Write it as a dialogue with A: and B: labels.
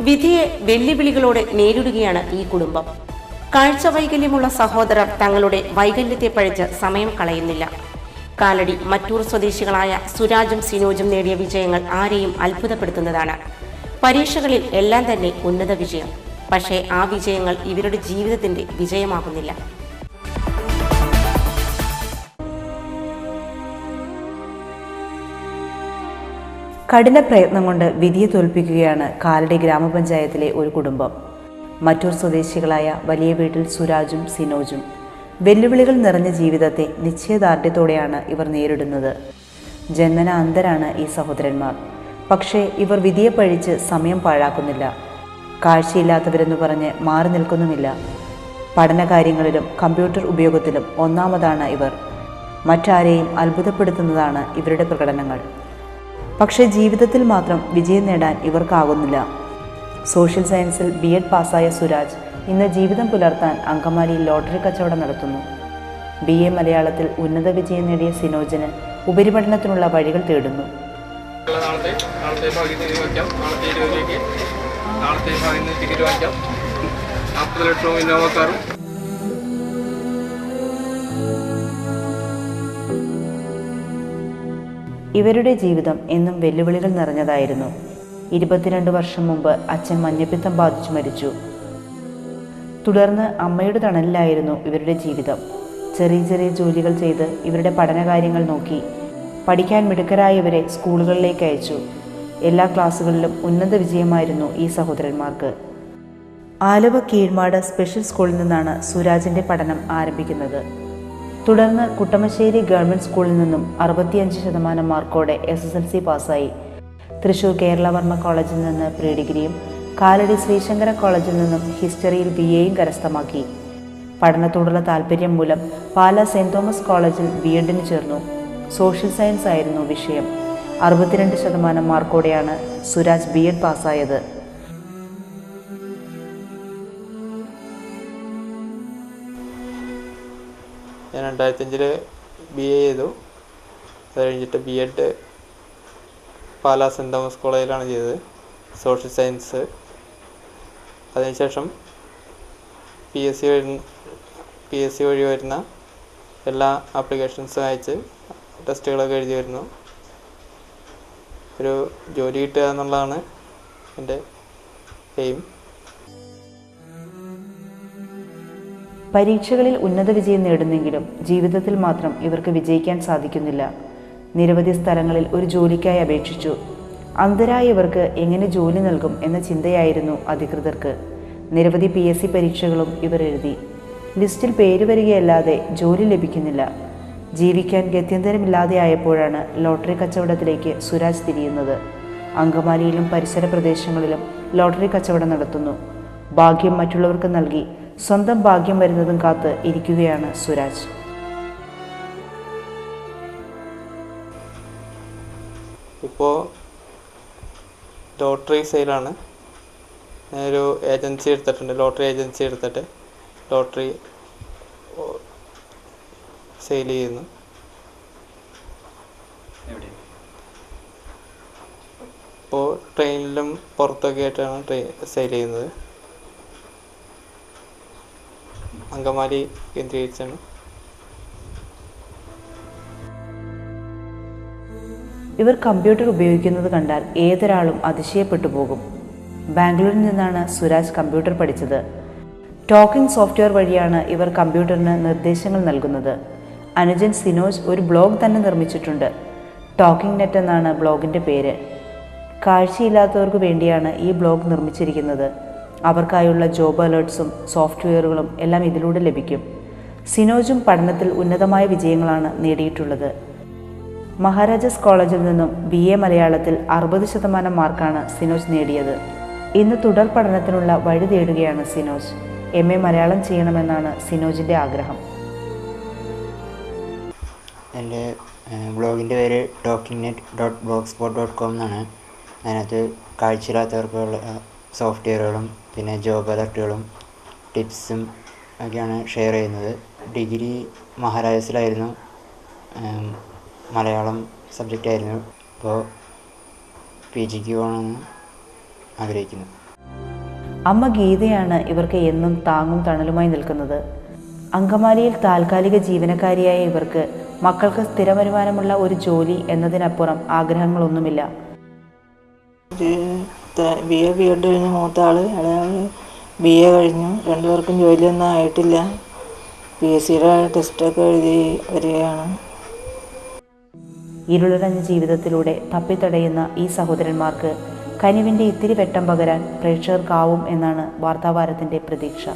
A: വിധിയെ വെല്ലുവിളികളോടെ നേരിടുകയാണ് ഈ കുടുംബം. കാഴ്ച വൈകല്യമുള്ള സഹോദരർ തങ്ങളുടെ വൈകല്യത്തെ പഴിച്ച് സമയം കളയുന്നില്ല. കാലടി മറ്റൂർ സ്വദേശികളായ സുരാജും സിനോജും നേടിയ വിജയങ്ങൾ ആരെയും അത്ഭുതപ്പെടുത്തുന്നതാണ്. പരീക്ഷകളിൽ എല്ലാം തന്നെ ഉന്നത വിജയം. പക്ഷേ ആ വിജയങ്ങൾ ഇവരുടെ ജീവിതത്തിന്റെ വിജയമാകുന്നില്ല.
B: കഠിന പ്രയത്നം കൊണ്ട് വിധിയെ തോൽപ്പിക്കുകയാണ് കാലടി ഗ്രാമപഞ്ചായത്തിലെ ഒരു കുടുംബം. മറ്റൂർ സ്വദേശികളായ വലിയ വീട്ടിൽ സുരാജും സിനോജും. വെല്ലുവിളികൾ നിറഞ്ഞ ജീവിതത്തെ നിശ്ചയദാർഢ്യത്തോടെയാണ് ഇവർ നേരിടുന്നത്. ജന്മന അന്തരാണ് ഈ സഹോദരന്മാർ. പക്ഷേ ഇവർ വിധിയെ പഴിച്ച് സമയം പാഴാക്കുന്നില്ല. കാഴ്ചയില്ലാത്തവരെന്ന് പറഞ്ഞ് മാറി നിൽക്കുന്നുമില്ല. പഠനകാര്യങ്ങളിലും കമ്പ്യൂട്ടർ ഉപയോഗത്തിലും ഒന്നാമതാണ് ഇവർ. മറ്റാരെയും അത്ഭുതപ്പെടുത്തുന്നതാണ് ഇവരുടെ പ്രകടനങ്ങൾ. പക്ഷേ ജീവിതത്തിൽ മാത്രം വിജയം നേടാൻ ഇവർക്കാകുന്നില്ല. സോഷ്യൽ സയൻസിൽ ബി എഡ് പാസ്സായ സുരാജ് ഇന്ന് ജീവിതം പുലർത്താൻ അങ്കമാലിയിൽ ലോട്ടറി കച്ചവടം നടത്തുന്നു. ബി എ മലയാളത്തിൽ ഉന്നത വിജയം നേടിയ സിനോജന് ഉപരിപഠനത്തിനുള്ള വഴികൾ തേടുന്നു.
C: നാളത്തെ നാളത്തെ നാളത്തെ
B: ഇവരുടെ ജീവിതം എന്നും വെല്ലുവിളികൾ നിറഞ്ഞതായിരുന്നു. ഇരുപത്തിരണ്ട് വർഷം മുമ്പ് അച്ഛൻ മഞ്ഞപ്പിത്തം ബാധിച്ചു മരിച്ചു. തുടർന്ന് അമ്മയുടെ തണലിലായിരുന്നു ഇവരുടെ ജീവിതം. ചെറിയ ചെറിയ ജോലികൾ ചെയ്ത് ഇവരുടെ പഠനകാര്യങ്ങൾ നോക്കി പഠിക്കാൻ മിടുക്കരായവരെ സ്കൂളുകളിലേക്ക് അയച്ചു. എല്ലാ ക്ലാസ്സുകളിലും ഉന്നത വിജയമായിരുന്നു ഈ സഹോദരന്മാർക്ക്. ആലുവ കീഴ്മാട് സ്പെഷ്യൽ സ്കൂളിൽ നിന്നാണ് സുരാജിന്റെ പഠനം ആരംഭിക്കുന്നത്. തുടർന്ന് കുട്ടമശ്ശേരി ഗവൺമെന്റ് സ്കൂളിൽ നിന്നും അറുപത്തിയഞ്ച് ശതമാനം മാർക്കോടെ എസ് എസ് എൽ സി പാസ്സായി. തൃശൂർ കേരളവർമ്മ കോളേജിൽ നിന്ന് പ്രീ ഡിഗ്രിയും കാലടി ശ്രീശങ്കര കോളേജിൽ നിന്നും ഹിസ്റ്ററിയിൽ ബി എയും കരസ്ഥമാക്കി. പഠനത്തോടുള്ള താല്പര്യം മൂലം പാല സെന്റ് തോമസ് കോളേജിൽ ബി എഡിന് ചേർന്നു. സോഷ്യൽ സയൻസ് ആയിരുന്നു വിഷയം. അറുപത്തിരണ്ട് ശതമാനം മാർക്കോടെയാണ് സുരാജ് ബി എഡ് പാസ്സായത്.
C: ഞാൻ രണ്ടായിരത്തി അഞ്ചിൽ ബി എ ചെയ്തു. അത് കഴിഞ്ഞിട്ട് B Ed Pala Saint Thomas കോളേജിലാണ് ചെയ്തത് സോഷ്യൽ സയൻസ്. അതിനുശേഷം പി എസ് സി വഴി പി എസ് സി വഴി വരുന്ന എല്ലാ ആപ്ലിക്കേഷൻസും അയച്ച് ടെസ്റ്റുകളൊക്കെ എഴുതി വരുന്നു. ഒരു ജോലി കിട്ടുക എന്നുള്ളതാണ് എന്റെ എയിം
B: പരീക്ഷകളിൽ ഉന്നത വിജയം നേടുന്നെങ്കിലും ജീവിതത്തിൽ മാത്രം ഇവർക്ക് വിജയിക്കാൻ സാധിക്കുന്നില്ല. നിരവധി സ്ഥലങ്ങളിൽ ഒരു ജോലിക്കായി അപേക്ഷിച്ചു. അന്ധരായ ഇവർക്ക് എങ്ങനെ ജോലി നൽകും എന്ന ചിന്തയായിരുന്നു അധികൃതർക്ക്. നിരവധി പി എസ് സി പരീക്ഷകളും ഇവർ എഴുതി. ലിസ്റ്റിൽ പേര് വരികയല്ലാതെ ജോലി ലഭിക്കുന്നില്ല. ജീവിക്കാൻ ഗത്യന്തരമില്ലാതെ ആയപ്പോഴാണ് ലോട്ടറി കച്ചവടത്തിലേക്ക് സുരാജ് തിരിയുന്നത്. അങ്കമാലിയിലും പരിസര പ്രദേശങ്ങളിലും ലോട്ടറി കച്ചവടം നടത്തുന്നു. ഭാഗ്യം മറ്റുള്ളവർക്ക് നൽകി സ്വന്തം ഭാഗ്യം വരുന്നതും കാത്ത് ഇരിക്കുകയാണ് സുരാജ്.
C: ഇപ്പോൾ ലോട്ടറി സെയിലാണ്. ഞാനൊരു ഏജൻസി എടുത്തിട്ടുണ്ട് ലോട്ടറി ഏജൻസി എടുത്തിട്ട് ലോട്ടറി സെയിൽ ചെയ്യുന്നു. ഇപ്പോൾ ട്രെയിനിലും പുറത്തൊക്കെ ആയിട്ടാണ് ട്രെയിൻ സെയിൽ ചെയ്യുന്നത്. അങ്കമാലി കേന്ദ്രീകരിച്ചാണ്.
B: ഇവർ കമ്പ്യൂട്ടർ ഉപയോഗിക്കുന്നത് കണ്ടാൽ ഏതൊരാളും അതിശയപ്പെട്ടു പോകും. ബാംഗ്ലൂരിൽ നിന്നാണ് സുരാജ് കമ്പ്യൂട്ടർ പഠിച്ചത്. ടോക്കിംഗ് സോഫ്റ്റ്വെയർ വഴിയാണ് ഇവർ കമ്പ്യൂട്ടറിന് നിർദ്ദേശങ്ങൾ നൽകുന്നത്. അനുജൻ സിനോജ് ഒരു ബ്ലോഗ് തന്നെ നിർമ്മിച്ചിട്ടുണ്ട്. ടോക്കിംഗ് നെറ്റ് എന്നാണ് ബ്ലോഗിന്റെ പേര്. കാഴ്ചയില്ലാത്തവർക്ക് വേണ്ടിയാണ് ഈ ബ്ലോഗ് നിർമ്മിച്ചിരിക്കുന്നത്. അവർക്കായുള്ള ജോബ് അലേർട്ട്സും സോഫ്റ്റ്വെയറുകളും എല്ലാം ഇതിലൂടെ ലഭിക്കും. സിനോജും പഠനത്തിൽ ഉന്നതമായ വിജയങ്ങളാണ് നേടിയിട്ടുള്ളത്. മഹാരാജാസ് കോളേജിൽ നിന്നും ബി എ മലയാളത്തിൽ അറുപത് ശതമാനം മാർക്കാണ് സിനോജ് നേടിയത്. ഇന്ന് തുടർ പഠനത്തിനുള്ള വഴി തേടുകയാണ് സിനോജ്. എം എ മലയാളം ചെയ്യണമെന്നാണ് സിനോജിന്റെ ആഗ്രഹം.
D: എന്റെ ബ്ലോഗിന്റെ പേര് talking net dot blog spot dot com എന്നാണ്. അതിനകത്ത് കാഴ്ചയില്ലാത്തവർക്കുള്ള സോഫ്റ്റ്വെയറുകളും പിന്നെ ജോബ് അലർട്ടുകളും ടിപ്സും ഒക്കെയാണ് ഷെയർ ചെയ്യുന്നത്. ഡിഗ്രി മഹാരാജാസിലായിരുന്നു മലയാളം സബ്ജക്റ്റ് ആയിരുന്നു ഇപ്പോൾ പി ജിക്ക് പോകണമെന്ന് ആഗ്രഹിക്കുന്നു.
B: അമ്മ ഗീതയാണ് ഇവർക്ക് എന്നും താങ്ങും തണലുമായി നിൽക്കുന്നത്. അങ്കമാലിയിൽ താൽക്കാലിക ജീവനക്കാരിയായ ഇവർക്ക് മക്കൾക്ക് സ്ഥിര വരുമാനമുള്ള ഒരു ജോലി എന്നതിനപ്പുറം ആഗ്രഹങ്ങളൊന്നുമില്ല.
E: ബി എ ബി എഡ് കഴിഞ്ഞ മൂത്ത ആൾ ഇളയാൾ ബി എ കഴിഞ്ഞു. രണ്ടുപേർക്കും ജോലിയൊന്നും ആയിട്ടില്ല. പി എസ് സിയുടെ ടെസ്റ്റൊക്കെ എഴുതി വരികയാണ്.
B: ഇരുളടഞ്ഞ ജീവിതത്തിലൂടെ തപ്പിത്തടയുന്ന ഈ സഹോദരന്മാർക്ക് കനിവിന്റെ ഇത്തിരി വെട്ടം പകരാൻ പ്രേക്ഷകർക്കാവും എന്നാണ് വാർത്താവാരത്തിന്റെ പ്രതീക്ഷ.